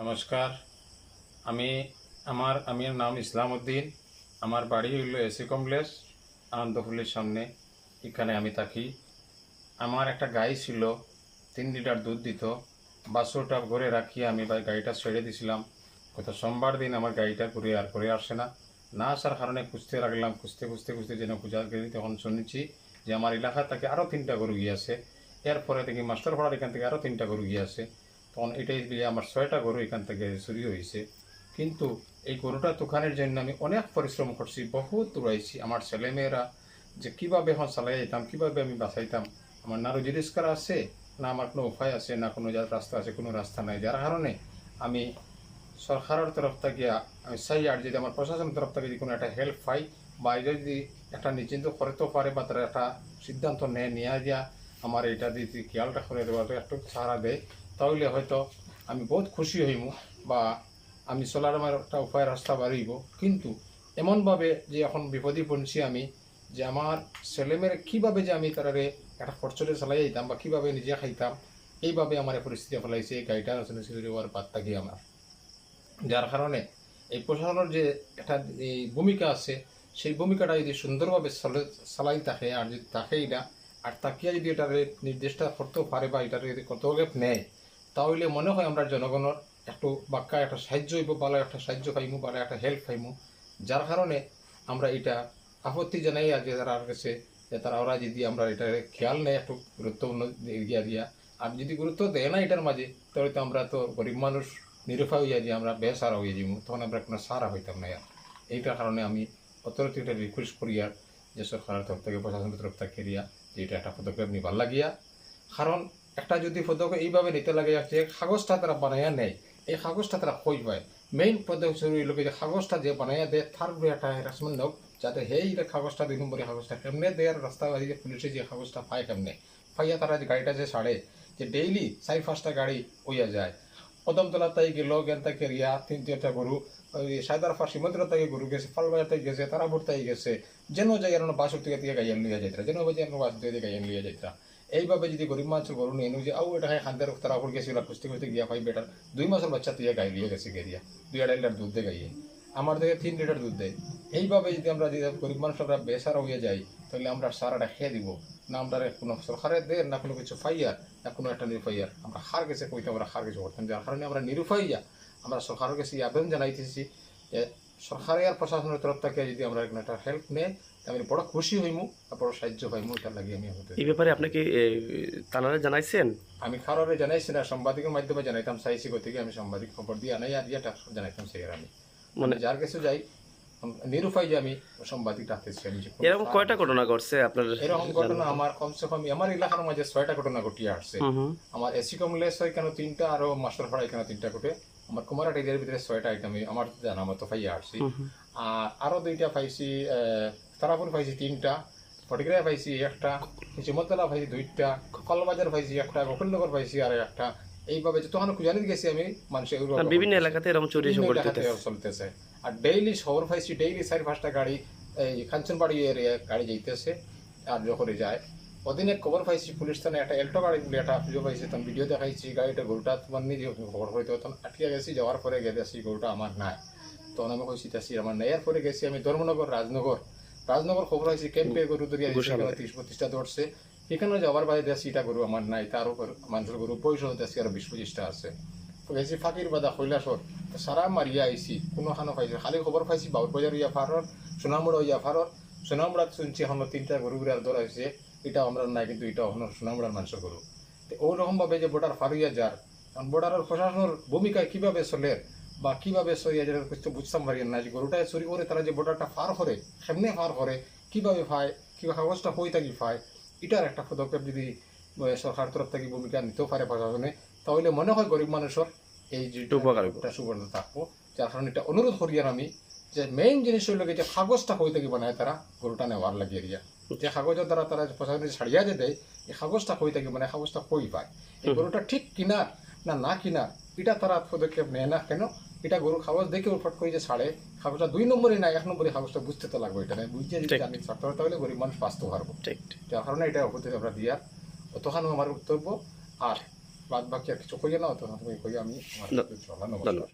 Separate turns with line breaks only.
নমস্কার। আমি আমার আমি নাম ইসলাম উদ্দিন আমার বাড়ি হইল এসি কমপ্লেক্স আনন্দপুরের সামনে। এখানে আমি থাকি। আমার একটা গাই ছিল, তিন লিটার দুধ দিত। বাসোটা ঘরে রাখি আমি গাড়িটা ছেড়ে দিছিলাম। গত সোমবার দিন আমার গাড়িটা ঘুরে আর করে আসে না। না আসার কারণে খুঁজতে লাগলাম, খুঁজতে খুঁজতে খুঁজতে যেন খুঁজা গেলি তখন শুনেছি যে আমার এলাকা থেকে আরও তিনটা গরু গিয়েছে এরপরে দেখি মাস্টার মাস্টারপাড়ার এখান থেকে আরও তিনটা গরু গিয়েছে তখন এটাই দিয়ে আমার ছয়টা গরু এখান থেকে চুরি হয়েছে। কিন্তু এই গরুটা দোকানের জন্য আমি অনেক পরিশ্রম করছি, বহুত দৌড়াইছি। আমার ছেলেমেয়েরা যে কীভাবে এখন চালাই যেতাম কীভাবে আমি বাঁচাইতাম, আমার না রুজি রোজগার আছে, না আমার কোনো উপায় আছে, না কোনো যার রাস্তা আছে, কোনো রাস্তা নাই। যার কারণে আমি সরকারের তরফ থেকে, আমি চাই আর যদি আমার প্রশাসনের তরফ থেকে যদি কোনো একটা হেল্প পাই বা যদি একটা নিশ্চিন্ত করতে পারে বা তারা একটা সিদ্ধান্ত নেয়, নিয়ে দিয়া আমার এটা যদি খেয়ালটা করে দেওয়া একটু সাহারা দেয়। তাহলে হয়তো আমি বহুত খুশি হইম বা আমি চলার আমার একটা উপায় রাস্তা বাড়িব কিন্তু এমনভাবে যে এখন বিপদে পড়ছি আমি, যে আমার ছেলেমেয়েরা কীভাবে যে আমি তারারে একটা খরচরে চালাই যেতাম বা কীভাবে নিজে খাইতাম, এইভাবে আমার পরিস্থিতি ফেলাইছে, এই গাড়িটা চুরি হওয়ার বাদ থাকি আমার? যার কারণে এই প্রশাসনের যে একটা ভূমিকা আছে, সেই ভূমিকাটা যদি সুন্দরভাবে চলে- চালাই থাকে আর যদি থাকে এটা আর তাকিয়া যদি এটা নির্দেশটা করতেও পারে বা এটা যদি কর্তব্য নেয় তাহলে মনে হয় আমরা জনগণের একটু বাক্কা একটা সাহায্য হইব, ভালো একটা সাহায্য পাইমু, ভালো একটা হেল্প পাইমু। যার কারণে আমরা এটা আপত্তি জানাই আজকে তারা কাছে, যে তারা ওরা যদি আমরা এটা খেয়াল নেয়, একটু গুরুত্বপূর্ণ এরিয়া দিয়া। আর যদি গুরুত্ব দেয় না এটার মাঝে, তাহলে তো আমরা তো গরিব মানুষ নিরুপায় হইয়া যে আমরা বেসারা হয়ে যাব তখন আমরা কোনো সারা হইতাম না আর এইটার কারণে আমি অথরিটি একটা রিকোয়েস্ট করি আর যে সরকারের তরফ থেকে, প্রশাসনের তরফ থেকে এটা একটা পদক্ষেপ নিবার লাগিয়া। কারণ একটা যদি পদক্ষেপ এইভাবে নিতে লাগে যে কাগজটা তারা বানাইয়া নেয়, এই কাগজটা তারা কই পায়। মেইন পদক্ষেপ হইল যে কাগজটা যে বানাইয়া দেয় তার উপরে একটা হ্যারাসমেন্ট হোক যাতে সেই কাগজটা দুই নম্বরে কাগজটা কেমনে দেয়ার রাস্তা বাড়ি যে পুলিশে যে কাগজটা পায় কেমনে। পাইয়া তারা যে গাড়িটা যে ছাড়ে, যে ডেইলি চারি পাঁচটা গাড়ি হইয়া যায়। কদমতলা তাই গেল গেন্তা কেরিয়া তিন চারটা গরু ওই সায়দার ফা সীমন্দ্র তাই গরু গেছে ফালবাজার তাই গেছে তারাপুর তাই গেছে। যেন আর বাসুর থেকে গাইয়ান লিয়া যাইতরা যেন আর বাসুর থেকে গাইয়ান লিয়া যাইতরা এইভাবে যদি গরিব মানুষের গরু নিয়ে যে আউ এটা খাই খান্দের তারাপুর গেছিল খুঁজতে খুঁজতে গিয়া পাই বেটার দুই মাসের বাচ্চা তুই গাই লিয়ে গেছে গেরিয়া দুই আড়াই লিটার দুধ দেয় গাইয়ে। আমার থেকে তিন লিটার দুধ দেয় এইভাবে যদি আমরা যদি গরিব মানুষ আমরা বেসারা হয়ে যাই, তাহলে আমরা সারাটা খেয়ে দিব। না আমরা কোনো সরকারের দে না কোনো কিছু ফাইয়ার না কোনো একটা নিরুপাইয়ার আমরা হার গেছে, কইতে আমরা হার গেছে করতাম যার কারণে আমরা নিরুপাইয়া আমরা সরকারের কাছে আবেদন জানাইতেছি যে সরকারি আর প্রশাসনের তরফ থেকে যদি আমরা একটা হেল্প নেই আমি বড় খুশি হইমু বড় সাহায্য পাইমু এটার লাগে আমি
এই ব্যাপারে আপনাকে তানারা জানাইছেন?
আমি খারাপে জানাইছি না সাংবাদিকের মাধ্যমে জানাইতাম চাইছি গতিকে আমি সাংবাদিক খবর দিয়ে আনাই আর ইয়েটা জানাইতাম সেই আমি। মানে যার কাছে যাই নিরুপায় যে আমি সাংবাদিক ডাকতেছি আমি
এরকম কয়টা ঘটনা ঘটছে আপনার
এরকম ঘটনা আমার কমসে কম আমার এলাকার মাঝে ছয়টা ঘটনা ঘটিয়ে আসছে। আমার এসি কমলেস হয় কেন তিনটা আরও মাস্টার ভাড়া এখানে তিনটা ঘটে। আমার কুমারাট এরিয়ার ভিতরে ছয়টা আইটেম আমার জানা মতো পাইয়া আসছি। আর আরও দুইটা পাইছি তারাপুর পাইছি তিনটা ফটিগ্রায় পাইছি একটা চিমতলা পাইছি দুইটা কলবাজার পাইছি একটা গোকুলনগর পাইছি আর একটা এইভাবে যতক্ষণ খুঁজানি গেছি আমি মানুষের
বিভিন্ন এলাকাতে এরকম চুরি।
চলতেছে আর ডেইলি শহর পাইছি ডেইলি চারি পাঁচটা গাড়ি এই কাঞ্চনবাড়ি এরিয়া গাড়ি যাইতেছে আর যখন যায় ওদিনে খবর পাইছি পুলিশ থানায় একটা এল্টো গাড়ি বলে একটা অভিযোগ পাইছে তখন ভিডিও দেখাইছি গাড়িটা গরুটা তোমার নিজে খবর হইতো তখন আটকে গেছি যাওয়ার পরে গেছি গরুটা আমার নাই। তখন আমি কইছি তাছি আমার নাই। এরপরে গেছি আমি ধর্মনগর রাজনগর রাজনগর খবর হয়েছি ক্যাম্পে গরু দরিয়া ত্রিশ বত্রিশটা ধরছে এখানে যাওয়ার বাইরে দেশিটা গরু আমার নাই তার উপর মানুষের গরু পয়সা দেশি আর বিশ পঁচিশটা আছে। তো গেছি ফাঁকির বাদা কৈলাসর সারা মারিয়া আইছি কোনো খানো পাইছি। খালি খবর পাইছি বাউর বাজার ইয়া ফারর সোনামুড়া ইয়া ফারর সোনামুড়াত শুনছি এখন তিনটা গরু গুড়ার ধরা হয়েছে এটা আমরা নাই কিন্তু এটা এখন সোনামুড়ার মানুষের গরু তো ওরকমভাবে যে বর্ডার ফারিয়া যার কারণ বর্ডারের প্রশাসনের ভূমিকা কীভাবে চলে বা কীভাবে সরিয়া যার কিছু বুঝতাম পারি না যে গরুটা চুরি করে তারা যে বর্ডারটা পার করে কেমনে পার করে কীভাবে পায় কীভাবে কাগজটা হয়ে থাকি পায় এটার একটা পদক্ষেপ যদি সরকার তরফ থেকে ভূমিকা নিতেও পারে প্রশাসনে তাহলে মনে হয় গরিব মানুষের এই যে। সুবর্ণ থাকব যার কারণে এটা অনুরোধ করি আর আমি যে মেইন জিনিস হইল যে কাগজটা হয়ে থাকি বানায় তারা গরুটা নেওয়ার লাগিয়ে দিয়া যে কাগজের দ্বারা তারা প্রশাসনে ছাড়িয়া যে দেয় এই কাগজটা হয়ে থাকি মানে কাগজটা কই পায়। এই গরুটা ঠিক কিনার না না কিনার এটা তারা পদক্ষেপ নেয় না কেন? এটা গরু কাগজ দেখে ফট করে যে ছাড়ে কাগজটা দুই নম্বরে না এক নম্বরে কাগজটা বুঝতে তো লাগবে এটা না বুঝতে যদি। জানি ছাড়তে হয় তাহলে গরিব মানুষ বাঁচতে পারব। যার কারণে এটা উপস্থিত আমরা দিয়ার অতখানো আমার বক্তব্য আর বাদ বাকি আর কিছু কইয়ে নাও তো তুমি কইয়ে আমি আমার